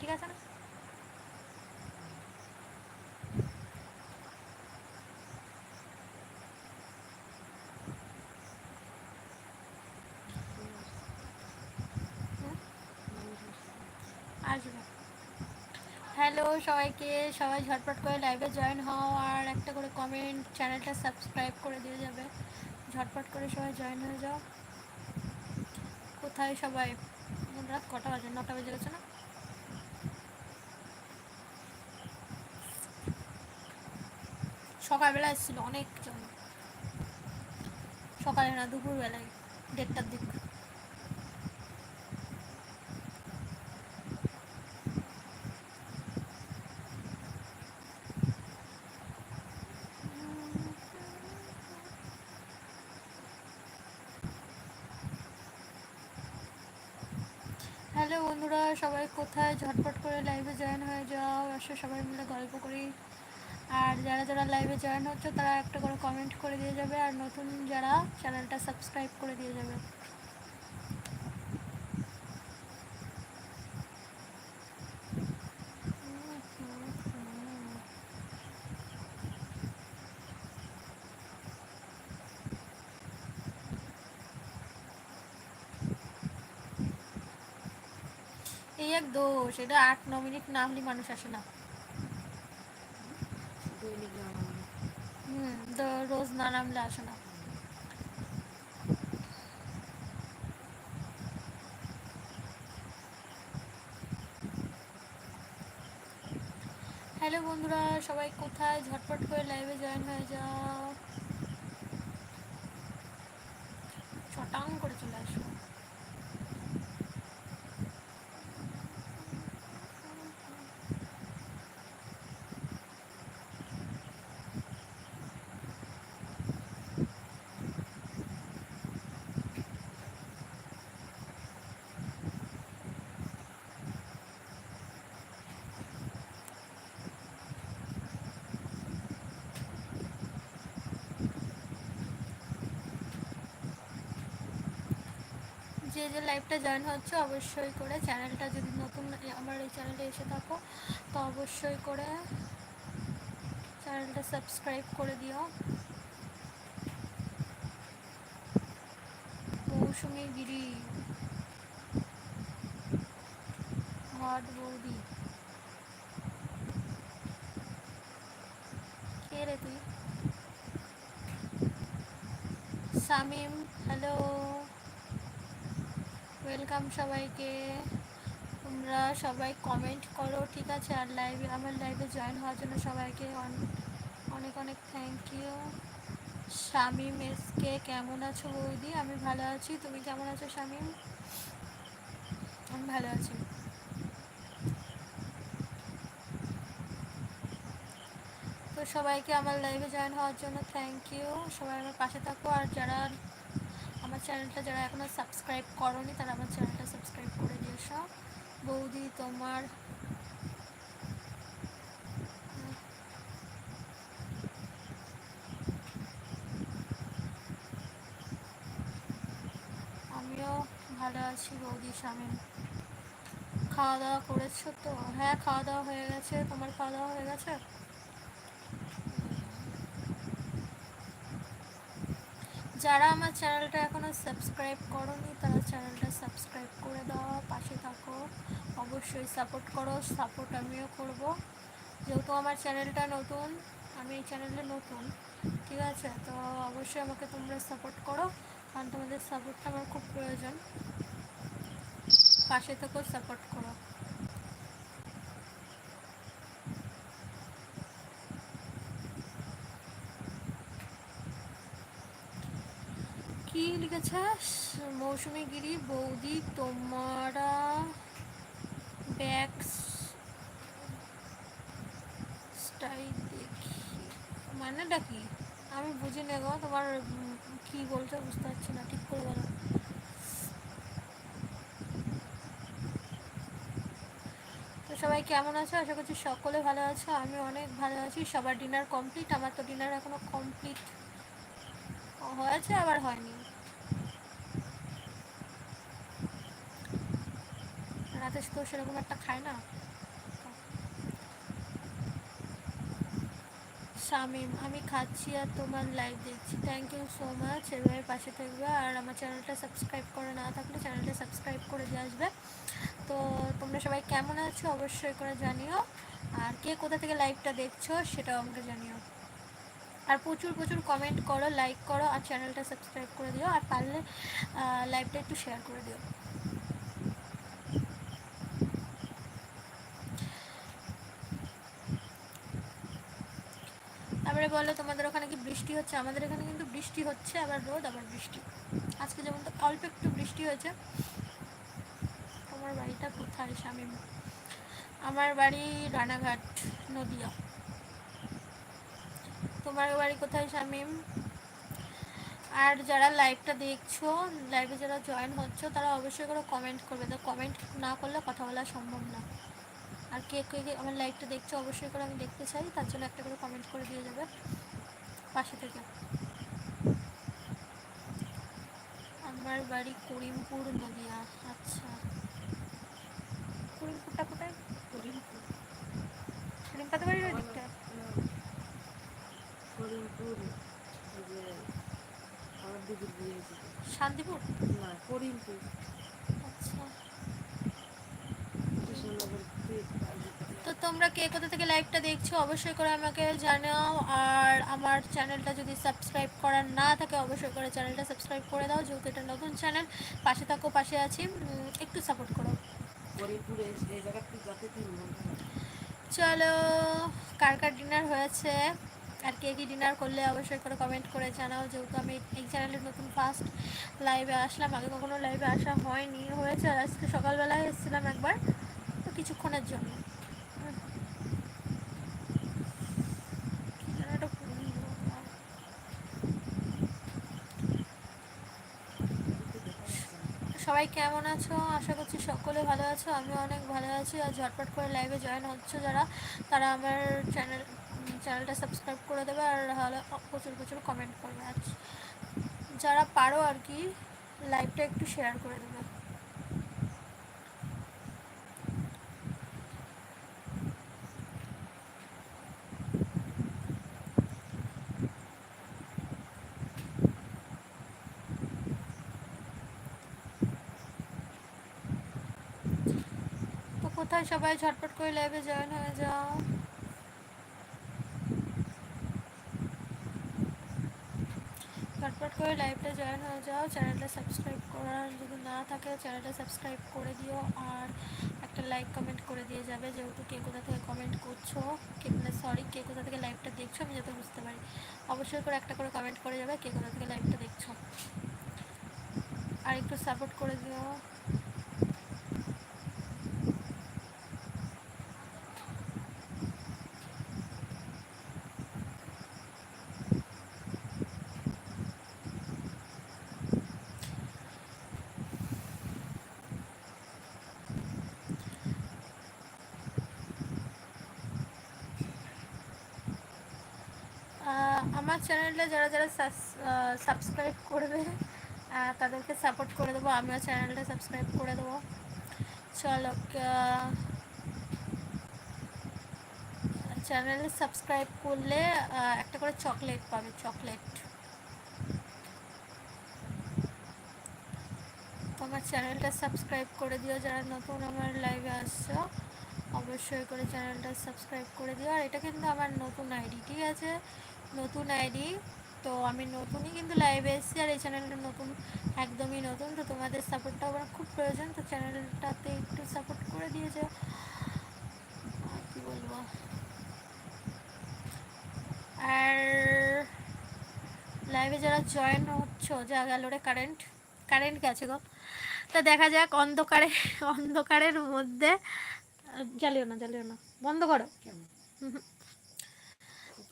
ঠিক আছে না? হ্যালো সবাইকে, সবাই ঝটপট করে লাইভে জয়েন হও আর একটা করে কমেন্ট চ্যানেলটা সাবস্ক্রাইব করে দিয়ে যাবে। ঝটপট করে সবাই জয়েন হয়ে যাও। কোথায় সবাই? রাত কটা বাজে? নটা বেজে গেছে না? সকালবেলা এসেছিল অনেকজন সকালে না, দুপুরবেলায়, দেড়টার দিক। হ্যালো বন্ধুরা, সবাই কোথায়? ঝটপট করে লাইভে জয়েন হয়ে যাও। আসো সবাই মিলে গল্প করি। আর যারা যারা লাইভে জয়েন হচ্ছে, তারা একটা করে কমেন্ট করে দিয়ে যাবে, আর নতুন যারা চ্যানেলটা সাবস্ক্রাইব করে দিয়ে যাবে। এই এক দোষ, এটা আট ন মিনিট না হলে মানুষ আসে না হুম তো রোজ না নামলে আসে না হ্যালো বন্ধুরা, সবাই কোথায়? ঝটপট করে লাইভে জয়েন হয়ে যাও। ছটাং করে চলে আসো। যে যে লাইভটা জয়েন হচ্ছে, অবশ্যই করে চ্যানেলটা যদি নতুন আমার এই চ্যানেলে এসে থাকো, তো অবশ্যই করে চ্যানেলটা সাবস্ক্রাইব করে দিও। মৌসুমি গিরি। হট বৌদি। কে রে তুই? শামিম হ্যালো ওয়েলকাম সবাইকে। তোমরা সবাই কমেন্ট করো, ঠিক আছে? আর লাইভে আমার লাইভে জয়েন হওয়ার জন্য সবাইকে অন- অনেক অনেক থ্যাংক ইউ শামিম এসকে, কেমন আছো বৌদি? আমি ভালো আছি। তুমি কেমন আছো শামিম? আমি ভালো আছি। তো সবাইকে আমার লাইভে জয়েন হওয়ার জন্য থ্যাংক ইউ সবাই আমার পাশে থাকো। আর যারা চ্যানেলটা যারা এখনও সাবস্ক্রাইব করনি, তারা আমার চ্যানেলটা সাবস্ক্রাইব করে দিয়েছ বৌদি, তোমার আমিও ভালো আছি বৌদি, স্বামী। খাওয়া দাওয়া করেছ তো? হ্যাঁ খাওয়া দাওয়া হয়ে গেছে। তোমার খাওয়া দাওয়া হয়ে গেছে? যারা আমার চ্যানেলটা এখনও সাবস্ক্রাইব করনি, তারা চ্যানেলটা সাবস্ক্রাইব করে দাও, পাশে থাকো। অবশ্যই সাপোর্ট করো সাপোর্ট আমিও করব। যেহেতু আমার চ্যানেলটা নতুন, আমি এই চ্যানেলে নতুন, ঠিক আছে? তো অবশ্যই আমাকে তোমরা সাপোর্ট করো। কারণ তোমাদের সাপোর্টটা আমার খুব প্রয়োজন। পাশে থেকেও সাপোর্ট করো। গিরি বৌদি, তোমারা ব্যাক স্টাইল দেখি। মানেটা কি? আমি বুঝি না গো, তোমার কি বলছো বুঝতে পারছি না, ঠিক করে বলো। তো সবাই কেমন আছো? আশা করছি সকলে ভালো আছো আমি অনেক ভালো আছি। সবার ডিনার কমপ্লিট আমার তো ডিনার এখনও কমপ্লিট হয়েছে, আবার হয়নি। মানুষ তো সেরকম একটা খায় না। শামিম, আমি খাচ্ছি আর তোমার লাইভ দেখছি। থ্যাংক ইউ সো মাচ এভাবে পাশে থাকবে। আর আমার চ্যানেলটা সাবস্ক্রাইব করে না থাকলে চ্যানেলটা সাবস্ক্রাইব করে দিয়ে আসবে। তো তোমরা সবাই কেমন আছো অবশ্যই করে জানিও। আর কে কোথা থেকে লাইভটা দেখছ সেটাও আমাকে জানিও। আর প্রচুর প্রচুর কমেন্ট করো লাইক করো, আর চ্যানেলটা সাবস্ক্রাইব করে দিও। আর পারলে লাইভটা একটু শেয়ার করে দিও। বলো তোমাদের ওখানে কি বৃষ্টি হচ্ছে? আমাদের এখানে কিন্তু বৃষ্টি হচ্ছে, আবার রোদ, আবার বৃষ্টি। আজকে যেমন তো অল্প একটু বৃষ্টি হয়েছে। তোমার বাড়িটা কোথায় শামিম? আমার বাড়ি রানাঘাট, নদিয়া। তোমার বাড়ি কোথায় শামিম? আর যারা লাইভটা দেখছ লাইভে যারা জয়েন হচ্ছে, তারা অবশ্যই করে কমেন্ট করবে। তো কমেন্ট না করলে কথা বলা সম্ভব না। আর কে কে আমার লাইভটা দেখছ অবশ্যই করে আমি দেখতে চাই তার জন্য একটা করে কমেন্ট করে দিয়ে যাবে পাশে থেকে। আমার বাড়ি করিমপুর নদিয়া আচ্ছা। করিমপুরটা কোথায়? করিমপুর। করিমপাতে বাড়ির ওই দিকটা করিমপুর আমার দিদির বিয়ে শান্তিপুর? না করিমপুর আচ্ছা কৃষ্ণনগর থেকে বাইরে থেকে। তো তোমরা কে কোথা থেকে লাইভটা দেখছ অবশ্যই করে আমাকে জানাও। আর আমার চ্যানেলটা যদি সাবস্ক্রাইব করার না থাকে অবশ্যই করে চ্যানেলটা সাবস্ক্রাইব করে দাও। যেহেতু এটা নতুন চ্যানেল পাশে থাকো পাশে আছি। একটু সাপোর্ট করো। চলো কার কার ডিনার হয়েছে? আর কে কি ডিনার করলে অবশ্যই করে কমেন্ট করে জানাও। যেহেতু আমি এই চ্যানেলের নতুন ফার্স্ট লাইভে আসলাম আগে কখনো লাইভে আসা হয়নি হয়েছে। আর আজকে সকালবেলায় এসেছিলাম একবার তো কিছুক্ষণের জন্য হুম। কি যেন একটা ফুল দিল। কিন্তু দেখা যাচ্ছে না। সবাই কেমন আছো? আশা করছি সকলে ভালো আছো আমি অনেক ভালো আছি। আর ঝটপট করে লাইভে জয়েন হচ্ছে যারা, তারা আমার চ্যানেল চ্যানেলটা সাবস্ক্রাইব করে দেবে আর হলে প্রচুর প্রচুর কমেন্ট করবে। আর যারা পারো আর কি লাইভটা একটু শেয়ার করে দেবে তো কোথায় সবাই ঝটপট করে লাইভে জয়েন হয়ে যাও। ঝটপট করে লাইভটা জয়েন হয়ে যাও, চ্যানেলটা সাবস্ক্রাইব করার যদি না থাকে চ্যানেলটা সাবস্ক্রাইব করে দিও আর একটা লাইক কমেন্ট করে দিয়ে যাবে যেহেতু কে কোথা থেকে কমেন্ট করছ, কে মানে সরি কে কোথা থেকে লাইভটা দেখছ আমি যাতে বুঝতে পারি। অবশ্যই করে একটা করে কমেন্ট করে যাবে কে কোথা থেকে লাইভটা দেখছ। আর একটু সাপোর্ট করে দিও। আমার চ্যানেলটা যারা যারা সাবস্ক্রাইব করবে তাদেরকে সাপোর্ট করে দেবো, আমিও চ্যানেলটা সাবস্ক্রাইব করে দেবো। চলো চ্যানেল সাবস্ক্রাইব করলে একটা করে চকলেট পাবে চকলেট আমার চ্যানেলটা সাবস্ক্রাইব করে দিও, যারা নতুন আমার লাইভে আসছো, অবশ্যই করে চ্যানেলটা সাবস্ক্রাইব করে দিও। আর এটা কিন্তু আমার নতুন আইডি ঠিক আছে? নতুন আইডি। তো আমি নতুনই কিন্তু লাইভে এসেছি আর এই চ্যানেলটা নতুন একদমই নতুন। তো তোমাদের সাপোর্টটা আমার খুব প্রয়োজন। তো চ্যানেলটাতে একটু সাপোর্ট করে দিয়েছে আর কি বলব? আর লাইভে যারা জয়েন হচ্ছ যা গেল রে কারেন্ট কারেন্ট গেছে গো। তা দেখা যাক অন্ধকারে অন্ধকারের মধ্যে জ্বালিও না জ্বালিও না। বন্ধ করো। কেমন?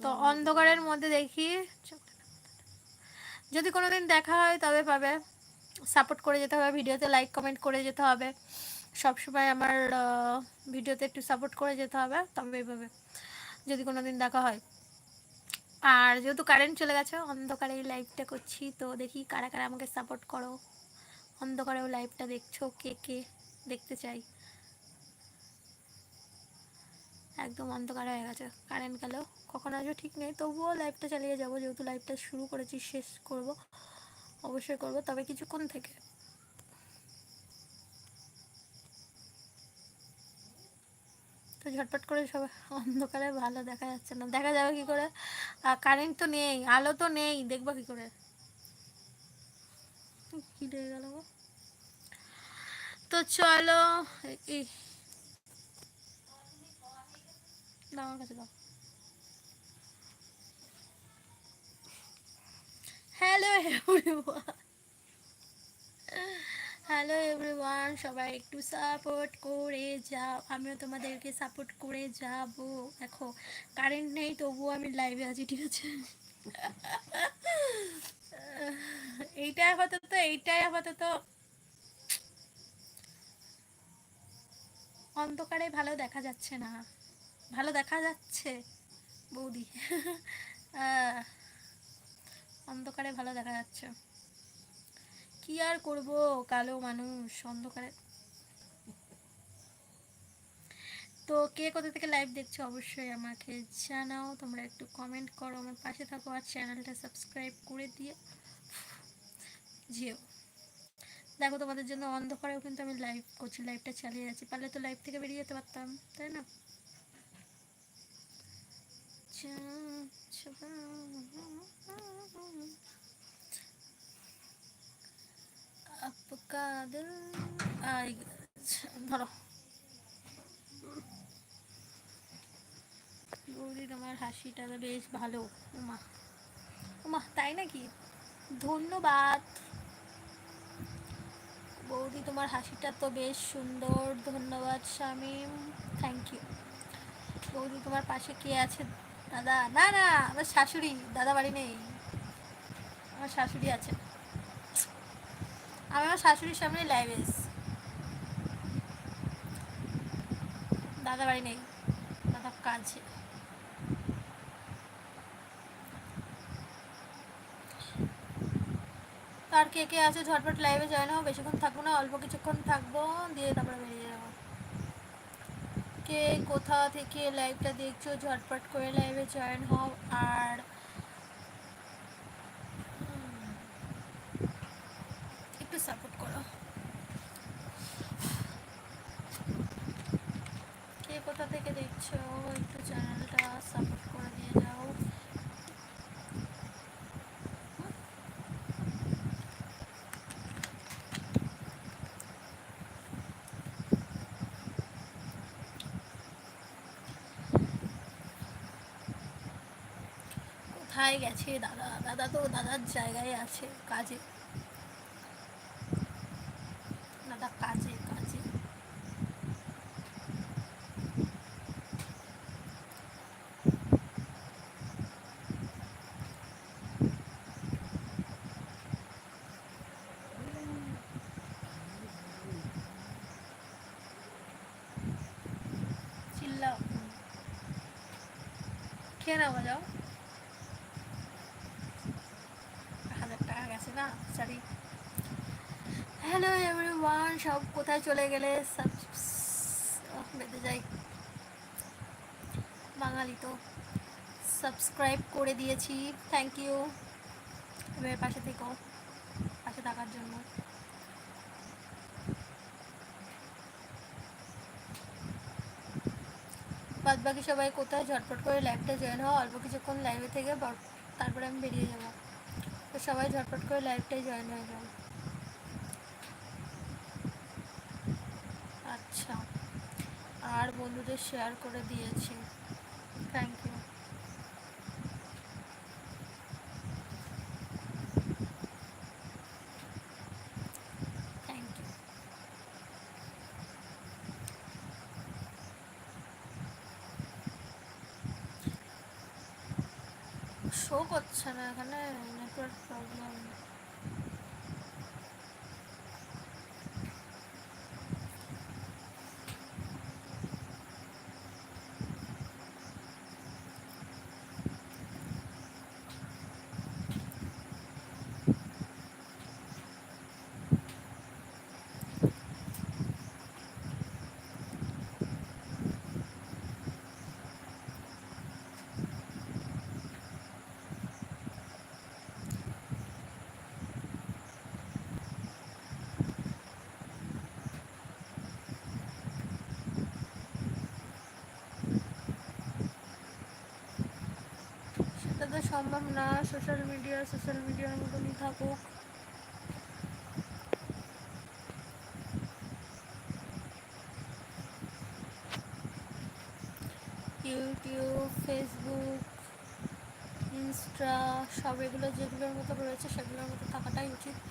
তো অন্ধকারের মধ্যে দেখি যদি কোনোদিন দেখা হয় তবে পাবে। সাপোর্ট করে যেতে হবে, ভিডিওতে লাইক কমেন্ট করে যেতে হবে। সবসময় আমার ভিডিওতে একটু সাপোর্ট করে যেতে হবে, তবে পাবে যদি কোনোদিন দেখা হয়। আর যেহেতু কারেন্ট চলে গেছে, অন্ধকারে এই লাইভটা করছি, তো দেখি কারা কারা আমাকে সাপোর্ট করো। অন্ধকারেও লাইভটা দেখছ, কে কে দেখতে চাই। একদম অন্ধকার হয়ে গেছে। কারেন্ট গেলেও কখন আসবে ঠিক নেই। তবুও লাইভটা চালিয়ে যাব। যেহেতু লাইভটা শুরু করেছি, শেষ করব। অবশ্যই করব। তবে কিছুক্ষণ থেকে। তো ঝটপট করে সবাই অন্ধকারে ভালো দেখা যাচ্ছে না। দেখা যাবে কি করে? কারেন্ট তো নেই, আলো তো নেই। দেখব কি করে? কি গেল? তো চলো এই আমার কাছে, দাও। হ্যালো হ্যালো এভরিওয়ান সবাই একটু সাপোর্ট করে যাও। আমিও তোমাদেরকে সাপোর্ট করে যাব। দেখো কারেন্ট নেই, তবুও আমি লাইভে আছি, ঠিক আছে? এইটাই আপাতত এইটাই আপাতত। অন্ধকারে ভালো দেখা যাচ্ছে না। ভালো দেখা যাচ্ছে, বৌদি। অন্ধকারে ভালো দেখা যাচ্ছে। কি আর করব, কালো মানুষ, অন্ধকারে। তো কে কোথা থেকে লাইভ দেখছ অবশ্যই আমাকে জানাও। তোমরা একটু কমেন্ট করো, আমার পাশে থাকো আর চ্যানেলটা সাবস্ক্রাইব করে দিয়ে যেও দেখো তোমাদের জন্য অন্ধকারেও কিন্তু আমি লাইভ করছি লাইভটা চালিয়ে যাচ্ছি। পারলে তো লাইভ থেকে বেরিয়ে যেতে পারতাম, তাই না? आपका दिल आएगा ধরো গৌরী তোমার হাসিটা তো বেশ ভালো উমা উমা তাই নাকি ধন্যবাদ বৌদি তোমার হাসিটা তো বেশ সুন্দর ধন্যবাদ শামিম থ্যাংক ইউ বৌদি তোমার পাশে কে আছে দাদা, না না, আমার শাশুড়ি, দাদা বাড়ি নেই। আমার শাশুড়ি আছে। আমি আমার শাশুড়ির সামনে লাইভ এস দাদা বাড়ি নেই, দাদা কাজে আর কে কে আছে? ঝটপট লাইভে জয়েন হও, বেশিক্ষণ থাকব না, অল্প কিছুক্ষণ থাকব, দিয়ে তারপরে বেরিয়ে যাব। কে কোথা থেকে লাইভটা দেখছ ঝটপট করে লাইভে জয়েন হও। আর উম, একটু সাপোর্ট করো কে কোথা থেকে দেখছ একটু চ্যানেলটা সাপোর্ট করে দিয়ে যাও কোথায় গেছে দাদা দাদা তো দাদার জায়গায় আছে কাজে দাদা কাজে কাজে চিল্লাও খেয়ে নাও যাও হাজার টাকা গেছে না সরি হ্যালো এভরিওয়ান সব কোথায় চলে গেলে? বেঁধে যাই বাঙালি তো সাবস্ক্রাইব করে দিয়েছি। থ্যাংক ইউ এবার পাশে থেকো। পাশে থাকার জন্য। বাদ বাকি সবাই কোথায়? ঝটপট করে লাইভটা জয়েন হওয়া অল্প কিছুক্ষণ লাইভে থেকে, তারপরে আমি বেরিয়ে যাব। তো সবাই ঝটপট করে লাইভটাই জয়েন হয়ে যাও আচ্ছা আর বন্ধুদের শেয়ার করে দিয়েছি। থ্যাংক ইউ শো করছে না এখানে নেটওয়ার্ক প্রবলেম সম্ভব না সোশ্যাল মিডিয়া সোশ্যাল মিডিয়ার মতনই থাকুক। ইউটিউব ফেসবুক ইনস্টা সব এগুলো যেগুলোর মতো রয়েছে, সেগুলোর মতো থাকাটাই উচিত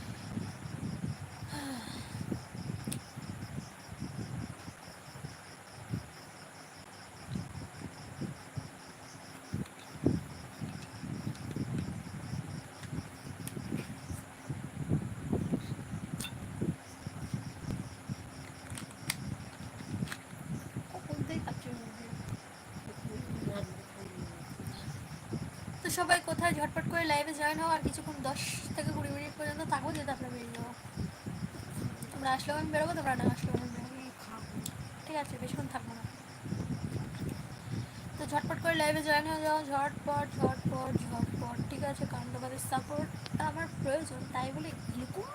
কখন থেকে খাচ্ছি মুরগি? তো সবাই কোথায় ঝটপট করে লাইভে জয়েন হও, আর কিছুক্ষণ দশ থেকে কুড়ি মিনিট পর্যন্ত থাকব দিয়ে তারপরে বেরিয়ে যাব। তোমরা আসলেও আমি বেরোবো, তোমরা না আসলেও আমি ঠিক আছে, বেশিক্ষণ থাকব না। তো ঝটপট করে লাইভে জয়েন হয়ে যাও, ঝটপট ঝটপট ঝটপট, ঠিক আছে, কারণ তোমাদের সাপোর্টটা আমার প্রয়োজন, তাই বলে এরকম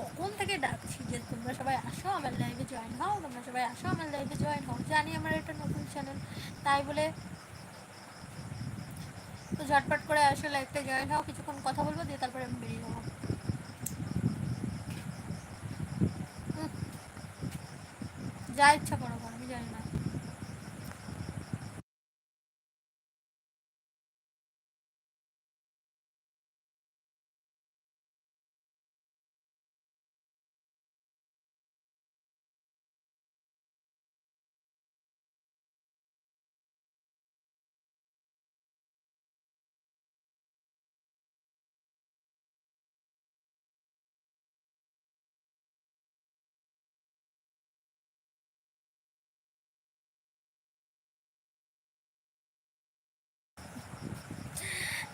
কখন থেকে ডাকছি, যে তোমরা সবাই আসো, আমার লাইভে জয়েন হও, তোমরা সবাই আসো, আমার লাইভে জয়েন হও। জানি আমার একটা নতুন চ্যানেল তাই বলে তো ঝটপট করে আসো একটা জয়েন হও, কিছুক্ষণ কথা বলব, দিয়ে তারপরে আমি বেরিয়ে যাব। যা ইচ্ছা করো করো, আমি জানি না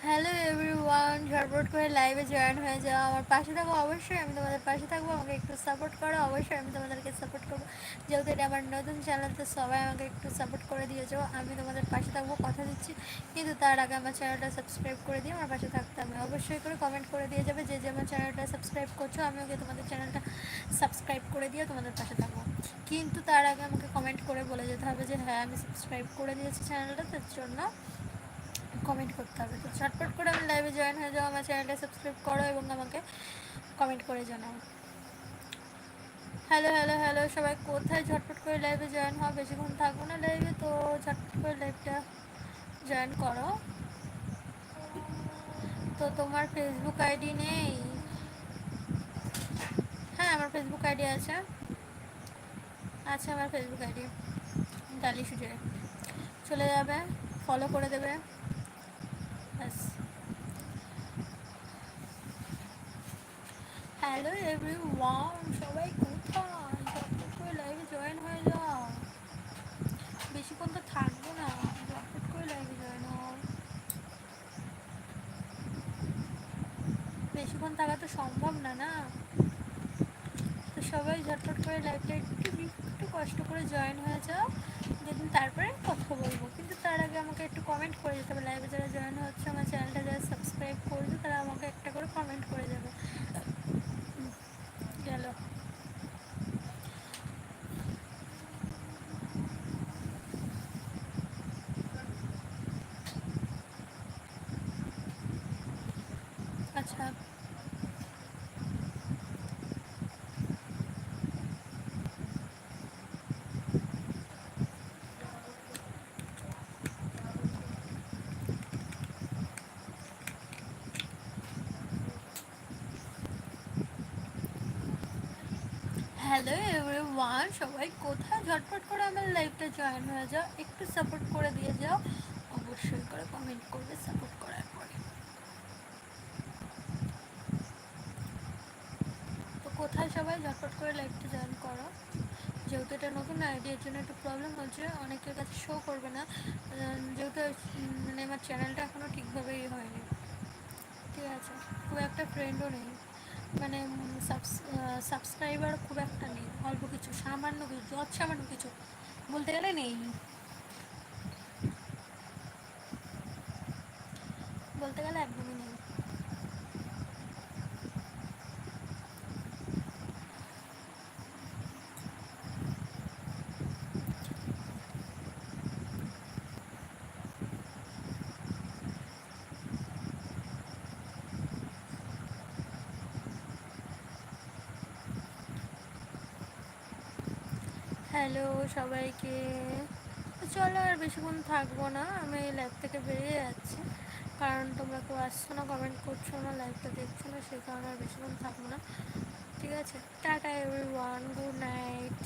হ্যালো এভরিওয়ান ঝটপট করে লাইভে জয়েন হয়ে যাও। আমার পাশে থাকো অবশ্যই, আমি তোমাদের পাশে থাকব, আমাকে একটু সাপোর্ট করো, অবশ্যই আমি তোমাদেরকে সাপোর্ট করব। যেহেতু এটা আমার নতুন চ্যানেল তো সবাই আমাকে একটু সাপোর্ট করে দিয়েছ আমি তোমাদের পাশে থাকব, কথা দিচ্ছি। কিন্তু তার আগে আমার চ্যানেলটা সাবস্ক্রাইব করে দিয়ে আমার পাশে থাকতে হবে। অবশ্যই করে কমেন্ট করে দিয়ে যাবে, যে যে আমার চ্যানেলটা সাবস্ক্রাইব করছ আমি ওকে তোমাদের চ্যানেলটা সাবস্ক্রাইব করে দিয়ে তোমাদের পাশে থাকব। কিন্তু তার আগে আমাকে কমেন্ট করে বলে যেতে হবে যে হ্যাঁ আমি সাবস্ক্রাইব করে দিয়েছি চ্যানেলটা তার জন্য কমেন্ট করতে হবে। তো ঝটপট করে আমি লাইভে জয়েন হয়ে যাও, আমার চ্যানেলটা সাবস্ক্রাইব করো এবং আমাকে কমেন্ট করে জানাও। হ্যালো হ্যালো হ্যালো সবাই কোথায়? ঝটপট করে লাইভে জয়েন হও, বেশিক্ষণ থাকব না লাইভে তো ঝটপট করে লাইভটা জয়েন করো। তো তোমার ফেসবুক আইডি নেই? হ্যাঁ আমার ফেসবুক আইডি আছে। আছে আমার ফেসবুক আইডি ডালি সুজে চলে যাবে ফলো করে দেবে। হ্যালো এভরি ওয়ান সবাই কোথায় ঝটপট করে লাইভে জয়েন হয়ে যাও বেশিক্ষণ তো থাকব না ঝটপট করে লাইভে জয়েন হও বেশিক্ষণ থাকা তো সম্ভব না না? তো সবাই ঝটপট করে লাইভটা একটু একটু কষ্ট করে জয়েন হয়ে যাও। তারপরে কথা বলব। কিন্তু তার আগে আমাকে একটু কমেন্ট করে যেতে হবে। লাইভে যারা জয়েন হচ্ছে, আমার চ্যানেলটা যারা সাবস্ক্রাইব করবে তারা আমাকে একটা করে কমেন্ট করে যাবে হুম, গেল আচ্ছা হ্যালো এভরিওয়ান সবাই কোথায়? ঝটপট করে আমার লাইফটা জয়েন হয়ে যাও, একটু সাপোর্ট করে দিয়ে যাও। অবশ্যই করে কমেন্ট করবে সাপোর্ট করার পরে। তো কোথায় সবাই? ঝটপট করে লাইফটা জয়েন করো। যেহেতু এটা নতুন আইডিয়ার জন্য একটু প্রবলেম হচ্ছে। অনেকের কাছে শো করবে না। যেহেতু মানে আমার চ্যানেলটা এখনও ঠিকভাবে ইয়ে হয়নি। ঠিক আছে, খুব একটা ফ্রেন্ডও নেই। মানে সাবস্ক্রাইবার খুব একটা নেই, অল্প কিছু, সামান্য কিছু যত সামান্য কিছু, বলতে গেলে নেই বলতে গেলে একদমই নেই হ্যালো সবাইকে। চলো আর বেশিক্ষণ থাকব না, আমি লাইভ থেকে বেরিয়ে যাচ্ছি। কারণ তোমরা কেউ আসছো না কমেন্ট করছ না লাইভটা দেখছ না, সেই কারণে আর বেশিক্ষণ থাকব না। ঠিক আছে, tata everyone good night